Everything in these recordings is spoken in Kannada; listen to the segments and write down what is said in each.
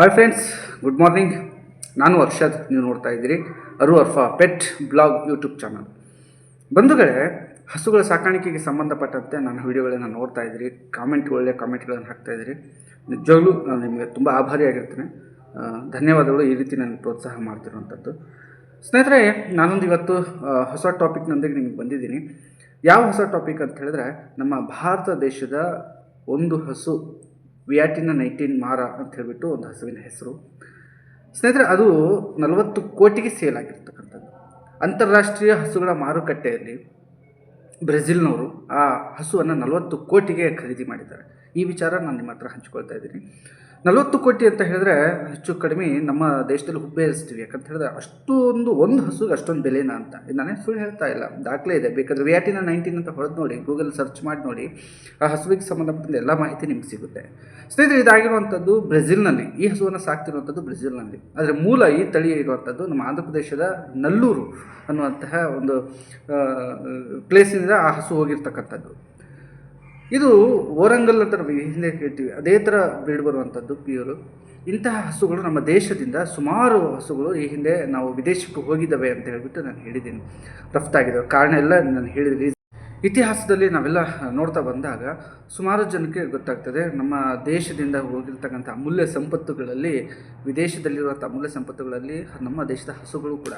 ಹಾಯ್ ಫ್ರೆಂಡ್ಸ್ ಗುಡ್ ಮಾರ್ನಿಂಗ್ ನಾನು ಅರ್ಷದ್, ನೀವು ನೋಡ್ತಾ ಇದ್ದೀರಿ ಅರು Arfa pet blog YouTube channel. ಬಂಧುಗಳೇ, ಹಸುಗಳ ಸಾಕಾಣಿಕೆಗೆ ಸಂಬಂಧಪಟ್ಟಂತೆ ನನ್ನ ವಿಡಿಯೋಗಳನ್ನು ನೋಡ್ತಾ ಇದ್ದೀರಿ ಕಾಮೆಂಟ್ ಒಳ್ಳೆಯ ಕಾಮೆಂಟ್ಗಳನ್ನು ಹಾಕ್ತಾ ಇದ್ದೀರಿ. ನಿಜವಾಗ್ಲೂ ನಾನು ನಿಮಗೆ ತುಂಬ ಆಭಾರಿಯಾಗಿರ್ತೇನೆ ಧನ್ಯವಾದಗಳು ಈ ರೀತಿ ನನಗೆ ಪ್ರೋತ್ಸಾಹ ಮಾಡ್ತಿರುವಂಥದ್ದು. ಸ್ನೇಹಿತರೆ, ನಾನೊಂದು ಇವತ್ತು ಹೊಸ ಟಾಪಿಕ್ನೊಂದಿಗೆ ನಿಮಗೆ ಬಂದಿದ್ದೀನಿ. ಯಾವ ಹೊಸ ಟಾಪಿಕ್ ಅಂತ ಹೇಳಿದ್ರೆ, ನಮ್ಮ ಭಾರತ ದೇಶದ ಒಂದು ಹಸು ವಿಯಾಟಿನ ನೈನ್ಟೀನ್ ಮಾರ ಅಂತ ಹೇಳಿಬಿಟ್ಟು ಒಂದು ಹಸುವಿನ ಹೆಸರು. ಸ್ನೇಹಿತರೆ, ಅದು ನಲವತ್ತು ಕೋಟಿಗೆ ಸೇಲ್ ಆಗಿರ್ತಕ್ಕಂಥದ್ದು. ಅಂತಾರಾಷ್ಟ್ರೀಯ ಹಸುಗಳ ಮಾರುಕಟ್ಟೆಯಲ್ಲಿ ಬ್ರೆಜಿಲ್ನವರು ಆ ಹಸುವನ್ನು ನಲವತ್ತು ಕೋಟಿಗೆ ಖರೀದಿ ಮಾಡಿದ್ದಾರೆ. ಈ ವಿಚಾರ ನಾನು ನಿಮ್ಮ ಹತ್ರ ಹಂಚ್ಕೊಳ್ತಾ ಇದ್ದೀನಿ. ನಲವತ್ತು ಕೋಟಿ ಅಂತ ಹೇಳಿದ್ರೆ ಹೆಚ್ಚು ಕಡಿಮೆ ನಮ್ಮ ದೇಶದಲ್ಲಿ ಹುಬ್ಬೇರಿಸ್ತೀವಿ ಯಾಕಂತ ಹೇಳಿದ್ರೆ ಅಷ್ಟೊಂದು, ಒಂದು ಹಸುಗೆ ಅಷ್ಟೊಂದು ಬೆಲೆನಾ ಅಂತ. ನಾನೇ ಸುಳ್ಳು ಹೇಳ್ತಾ ಇಲ್ಲ. ದಾಖಲೆ ಇದೆ. ಬೇಕಾದ್ರೆ ವಿಯಾಟಿನ ನೈನ್ಟೀನ್ ಅಂತ ಹೊಡೆದು ನೋಡಿ ಗೂಗಲ್ ಸರ್ಚ್ ಮಾಡಿ ನೋಡಿ, ಆ ಹಸುವಿಗೆ ಸಂಬಂಧಪಟ್ಟ ಎಲ್ಲ ಮಾಹಿತಿ ನಿಮ್ಗೆ ಸಿಗುತ್ತೆ. ಸ್ನೇಹಿತರೆ, ಇದಾಗಿರುವಂಥದ್ದು ಬ್ರೆಜಿಲ್ನಲ್ಲಿ. ಈ ಹಸುವನ್ನು ಸಾಕ್ತಿರುವಂಥದ್ದು ಬ್ರೆಜಿಲ್ನಲ್ಲಿ. ಆದರೆ ಮೂಲ ಈ ತಳಿ ಇರುವಂಥದ್ದು ನಮ್ಮ ಆಂಧ್ರ ಪ್ರದೇಶದ ನಲ್ಲೂರು ಅನ್ನುವಂತಹ ಒಂದು ಪ್ಲೇಸಿನಿಂದ ಆ ಹಸು ಹೋಗಿರ್ತಕ್ಕಂಥದ್ದು. ಇದು ಓರಂಗಲ್ ಅಂತ ನಮಗೆ ಹಿಂದೆ ಕೇಳ್ತೀವಿ. ಅದೇ ಥರ ಬ್ರೀಡ್ ಬರುವಂಥದ್ದು ಪ್ಯೂರು. ಇಂತಹ ಹಸುಗಳು ನಮ್ಮ ದೇಶದಿಂದ ಸುಮಾರು ಹಸುಗಳು ಈ ಹಿಂದೆ ನಾವು ವಿದೇಶಕ್ಕೆ ಹೋಗಿದ್ದಾವೆ ಅಂತ ಹೇಳಿಬಿಟ್ಟು ನಾನು ಹೇಳಿದ್ದೀನಿ. ರಫ್ತಾಗಿದ್ದಾವೆ ಕಾರಣ ಎಲ್ಲ ನಾನು ಹೇಳಿದ್ದೀನಿ. ಇತಿಹಾಸದಲ್ಲಿ ನಾವೆಲ್ಲ ನೋಡ್ತಾ ಬಂದಾಗ ಸುಮಾರು ಜನಕ್ಕೆ ಗೊತ್ತಾಗ್ತದೆ, ನಮ್ಮ ದೇಶದಿಂದ ಹೋಗಿರ್ತಕ್ಕಂಥ ಅಮೂಲ್ಯ ಸಂಪತ್ತುಗಳಲ್ಲಿ, ವಿದೇಶದಲ್ಲಿರುವಂಥ ಅಮೂಲ್ಯ ಸಂಪತ್ತುಗಳಲ್ಲಿ ನಮ್ಮ ದೇಶದ ಹಸುಗಳು ಕೂಡ.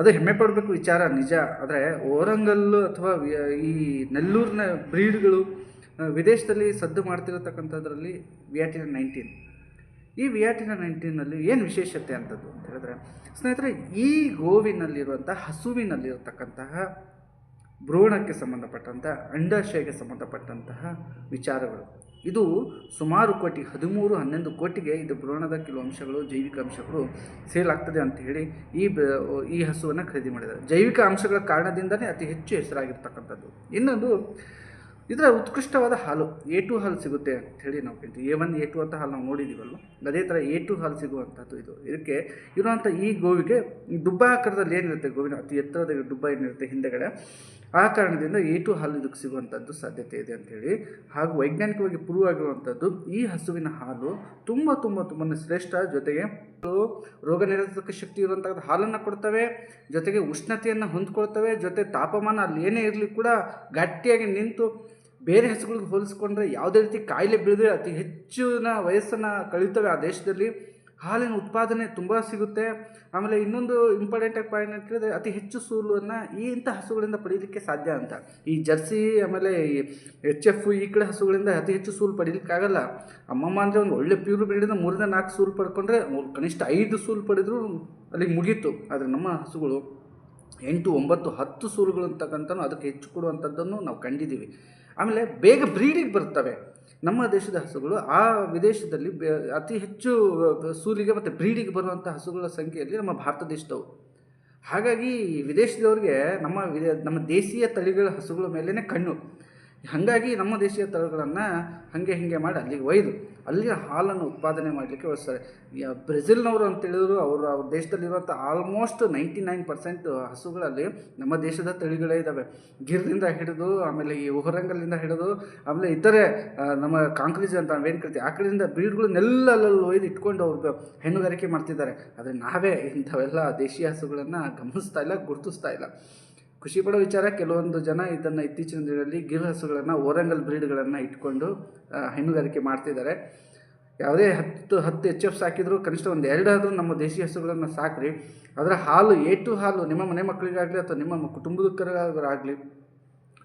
ಅದು ಹೆಮ್ಮೆ ಪಡಬೇಕು ವಿಚಾರ, ನಿಜ. ಆದರೆ ಓರಂಗಲ್ಲು ಅಥವಾ ಈ ನೆಲ್ಲೂರಿನ ಬ್ರೀಡ್ಗಳು ವಿದೇಶದಲ್ಲಿ ಸದ್ದು ಮಾಡ್ತಿರತಕ್ಕಂಥದ್ರಲ್ಲಿ ವಿಯಾಟಿನ ನೈನ್ಟೀನ್. ಈ ವಿಯಾಟಿನ ನೈನ್ಟೀನಲ್ಲಿ ಏನು ವಿಶೇಷತೆ ಅಂಥದ್ದು ಅಂತ ಹೇಳಿದ್ರೆ, ಸ್ನೇಹಿತರೆ, ಈ ಗೋವಿನಲ್ಲಿರುವಂಥ ಹಸುವಿನಲ್ಲಿರತಕ್ಕಂತಹ ಭ್ರೂಣಕ್ಕೆ ಸಂಬಂಧಪಟ್ಟಂತಹ ಅಂಡಾಶಯಕ್ಕೆ ಸಂಬಂಧಪಟ್ಟಂತಹ ವಿಚಾರಗಳು. ಇದು ಸುಮಾರು ಕೋಟಿ, ಹದಿಮೂರು, ಹನ್ನೊಂದು ಕೋಟಿಗೆ ಇದು ಭ್ರೂಣದ ಕೆಲವು ಅಂಶಗಳು, ಜೈವಿಕ ಅಂಶಗಳು ಸೇಲ್ ಆಗ್ತದೆ ಅಂತ ಹೇಳಿ ಈ ಈ ಹಸುವನ್ನು ಖರೀದಿ ಮಾಡಿದ್ದಾರೆ. ಜೈವಿಕ ಅಂಶಗಳ ಕಾರಣದಿಂದಲೇ ಅತಿ ಹೆಚ್ಚು ಹೆಸರಾಗಿರ್ತಕ್ಕಂಥದ್ದು. ಇನ್ನೊಂದು, ಇದರ ಉತ್ಕೃಷ್ಟವಾದ ಹಾಲು ಎ ಟು ಹಾಲು ಸಿಗುತ್ತೆ ಅಂತ ಹೇಳಿ ನಾವು ಕೇಳ್ತೀವಿ. ಎ ಒನ್, ಎ ಟು ಅಂತ ಹಾಲು ನಾವು ನೋಡಿದ್ದೀವಲ್ಲ ಅದೇ ಥರ ಎ ಟು ಹಾಲು ಸಿಗುವಂಥದ್ದು ಇದು. ಇದಕ್ಕೆ ಇರುವಂಥ ಈ ಗೋವಿಗೆ ದುಬ್ಬ ಆಕಾರದಲ್ಲಿ ಏನಿರುತ್ತೆ ಗೋವಿನ? ಅತಿ ಎತ್ತರದ ದುಬ್ಬ ಏನಿರುತ್ತೆ ಹಿಂದೆಗಡೆ? ಆ ಕಾರಣದಿಂದ ಎ ಟು ಹಾಲು ಇದಕ್ಕೆ ಸಿಗುವಂಥದ್ದು ಸಾಧ್ಯತೆ ಇದೆ ಅಂಥೇಳಿ ಹಾಗೂ ವೈಜ್ಞಾನಿಕವಾಗಿ ಪ್ರೂವ್ ಆಗಿರುವಂಥದ್ದು ಈ ಹಸುವಿನ ಹಾಲು ತುಂಬ ತುಂಬ ತುಂಬಾ ಶ್ರೇಷ್ಠ. ಜೊತೆಗೆ ರೋಗ ನಿರೋಧಕ ಶಕ್ತಿ ಇರುವಂತಹ ಹಾಲನ್ನು ಕೊಡ್ತವೆ. ಜೊತೆಗೆ ಉಷ್ಣತೆಯನ್ನು ಹೊಂದ್ಕೊಳ್ತವೆ. ಜೊತೆ ತಾಪಮಾನ ಅಲ್ಲಿ ಏನೇ ಇರಲಿ ಕೂಡ ಗಟ್ಟಿಯಾಗಿ ನಿಂತು ಬೇರೆ ಹಸುಗಳಿಗೆ ಹೋಲಿಸ್ಕೊಂಡ್ರೆ ಯಾವುದೇ ರೀತಿ ಕಾಯಿಲೆ ಬೀಳದೆ ಅತಿ ಹೆಚ್ಚಿನ ವಯಸ್ಸನ್ನು ಕಳೀತವೆ ಆ ದೇಶದಲ್ಲಿ. ಹಾಲಿನ ಉತ್ಪಾದನೆ ತುಂಬ ಸಿಗುತ್ತೆ. ಆಮೇಲೆ ಇನ್ನೊಂದು ಇಂಪಾರ್ಟೆಂಟ್ ಪಾಯಿಂಟ್ ಅಂತ ಹೇಳಿದ್ರೆ ಅತಿ ಹೆಚ್ಚು ಸೂಲನ್ನು ಈ ಇಂಥ ಹಸುಗಳಿಂದ ಪಡೀಲಿಕ್ಕೆ ಸಾಧ್ಯ ಅಂತ. ಈ ಜರ್ಸಿ, ಆಮೇಲೆ ಎಚ್ ಎಫ್ ಈ ಕಡೆ ಹಸುಗಳಿಂದ ಅತಿ ಹೆಚ್ಚು ಸೂಲು ಪಡೀಲಿಕ್ಕಾಗಲ್ಲ ಅಮ್ಮಮ್ಮ ಅಂದರೆ ಒಂದು ಒಳ್ಳೆ ಪ್ಯೂರ್ ಬ್ರೀಡಿಂದ ಮೂರಿಂದ ನಾಲ್ಕು ಸೂಲು ಪಡ್ಕೊಂಡ್ರೆ ಕನಿಷ್ಠ ಐದು ಸೂಲು ಪಡೆದ್ರು ಅಲ್ಲಿಗೆ ಮುಗೀತು. ಆದರೆ ನಮ್ಮ ಹಸುಗಳು ಎಂಟು, ಒಂಬತ್ತು, ಹತ್ತು ಸೂಲುಗಳು ಅಂತಕ್ಕಂಥ ಅದಕ್ಕೆ ಹೆಚ್ಚು ಕೊಡುವಂಥದ್ದನ್ನು ನಾವು ಕಂಡಿದ್ದೀವಿ. ಆಮೇಲೆ ಬೇಗ ಬ್ರೀಡಿಗೆ ಬರ್ತವೆ. ನಮ್ಮ ದೇಶದ ಹಸುಗಳು ಆ ವಿದೇಶದಲ್ಲಿ ಅತಿ ಹೆಚ್ಚು ಸೂಲಿಗೆ ಮತ್ತು ಬ್ರೀಡಿಗೆ ಬರುವಂಥ ಹಸುಗಳ ಸಂಖ್ಯೆಯಲ್ಲಿ ನಮ್ಮ ಭಾರತ ದೇಶದವು. ಹಾಗಾಗಿ ವಿದೇಶದವ್ರಿಗೆ ನಮ್ಮ ನಮ್ಮ ದೇಶೀಯ ತಳಿಗಳ ಹಸುಗಳ ಮೇಲೇ ಕಣ್ಣು. ಹಾಗಾಗಿ ನಮ್ಮ ದೇಶೀಯ ತಳಿಗಳನ್ನು ಹಾಗೆ ಹೀಗೆ ಮಾಡಿ ಅಲ್ಲಿಗೆ ಒಯ್ದು ಅಲ್ಲಿನ ಹಾಲನ್ನು ಉತ್ಪಾದನೆ ಮಾಡಲಿಕ್ಕೆ ಬಳಸ್ತಾರೆ. ಬ್ರೆಜಿಲ್ನವರು ಅಂತ ಹೇಳಿದ್ರು, ಅವರು ಅವ್ರ ದೇಶದಲ್ಲಿರುವಂಥ ಆಲ್ಮೋಸ್ಟ್ ನೈಂಟಿ ನೈನ್ ಪರ್ಸೆಂಟ್ ಹಸುಗಳಲ್ಲಿ ನಮ್ಮ ದೇಶದ ತಳಿಗಳೇ ಇದ್ದಾವೆ ಗಿರ್ದಿಂದ ಹಿಡಿದು, ಆಮೇಲೆ ಈ ಹೊರಂಗಲ್ಲಿಂದ ಹಿಡಿದು, ಆಮೇಲೆ ಇತರೆ ನಮ್ಮ ಕಾಂಕ್ರೀಜ್ ಅಂತ ನಾವೇನು ಕರಿತೀವಿ, ಆ ಕಡೆಯಿಂದ ಬೀಡ್ಗಳನ್ನೆಲ್ಲ ಅಲ್ಲಲ್ಲಿ ಒಯ್ದು ಇಟ್ಕೊಂಡು ಅವ್ರು ಹೆಣ್ಣುಗಾರಿಕೆ ಮಾಡ್ತಿದ್ದಾರೆ. ಆದರೆ ನಾವೇ ಇಂಥವೆಲ್ಲ ದೇಶೀಯ ಹಸುಗಳನ್ನು ಗಮನಿಸ್ತಾ ಇಲ್ಲ, ಗುರುತಿಸ್ತಾ ಇಲ್ಲ. ಖುಷಿ ಪಡೋ ವಿಚಾರ, ಕೆಲವೊಂದು ಜನ ಇದನ್ನು ಇತ್ತೀಚಿನ ದಿನಗಳಲ್ಲಿ ಗಿರ್ ಹಸುಗಳನ್ನು, ಓರಂಗಲ್ ಬ್ರೀಡ್ಗಳನ್ನು ಇಟ್ಕೊಂಡು ಹೈನುಗಾರಿಕೆ ಮಾಡ್ತಿದ್ದಾರೆ. ಯಾವುದೇ ಹತ್ತು ಹತ್ತು ಎಚ್ ಎಫ್ ಸಾಕಿದ್ರು, ಕನಿಷ್ಠ ಒಂದು ಎರಡಾದರೂ ನಮ್ಮ ದೇಶಿ ಹಸುಗಳನ್ನು ಸಾಕ್ರಿ. ಅದರ ಹಾಲು ಎ ಟು ಹಾಲು ನಿಮ್ಮ ಮನೆ ಮಕ್ಕಳಿಗಾಗಲಿ ಅಥವಾ ನಿಮ್ಮ ಕುಟುಂಬದಕ್ಕರಾಗಲಿ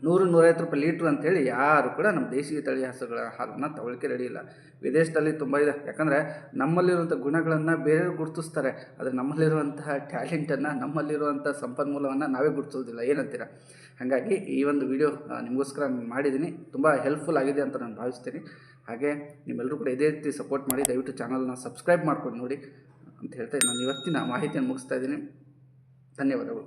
ನೂರು ನೂರೈವತ್ತು ರೂಪಾಯಿ ಲೀಟ್ರ್ ಅಂತೇಳಿ ಯಾರು ಕೂಡ ನಮ್ಮ ದೇಶೀಯ ತಳಿ ಹಸುಗಳ ಹಾಲನ್ನು ತಗೊಳ್ಳಿಕ್ಕೆ ರೆಡಿ ಇಲ್ಲ. ವಿದೇಶದಲ್ಲಿ ತುಂಬ ಇದೆ. ಯಾಕಂದರೆ ನಮ್ಮಲ್ಲಿರುವಂಥ ಗುಣಗಳನ್ನು ಬೇರೆಯವ್ರು ಗುರುತಿಸ್ತಾರೆ. ಆದರೆ ನಮ್ಮಲ್ಲಿರುವಂತಹ ಟ್ಯಾಲೆಂಟನ್ನು, ನಮ್ಮಲ್ಲಿರುವಂಥ ಸಂಪನ್ಮೂಲವನ್ನು ನಾವೇ ಗುರುತಿಸೋದಿಲ್ಲ. ಏನಂತೀರ? ಹಾಗಾಗಿ ಈ ಒಂದು ವಿಡಿಯೋ ನಿಮಗೋಸ್ಕರ ನಾನು ಮಾಡಿದ್ದೀನಿ. ತುಂಬ ಹೆಲ್ಪ್ಫುಲ್ ಆಗಿದೆ ಅಂತ ನಾನು ಭಾವಿಸ್ತೀನಿ. ಹಾಗೆ ನಿಮ್ಮೆಲ್ಲರೂ ಕೂಡ ಇದೇ ರೀತಿ ಸಪೋರ್ಟ್ ಮಾಡಿ, ದಯವಿಟ್ಟು ಚಾನಲ್ನ ಸಬ್ಸ್ಕ್ರೈಬ್ ಮಾಡ್ಕೊಂಡು ನೋಡಿ ಅಂತ ಹೇಳ್ತಾ ನಾನು ಇವತ್ತಿನ ಮಾಹಿತಿಯನ್ನು ಮುಗಿಸ್ತಾ ಇದ್ದೀನಿ. ಧನ್ಯವಾದಗಳು.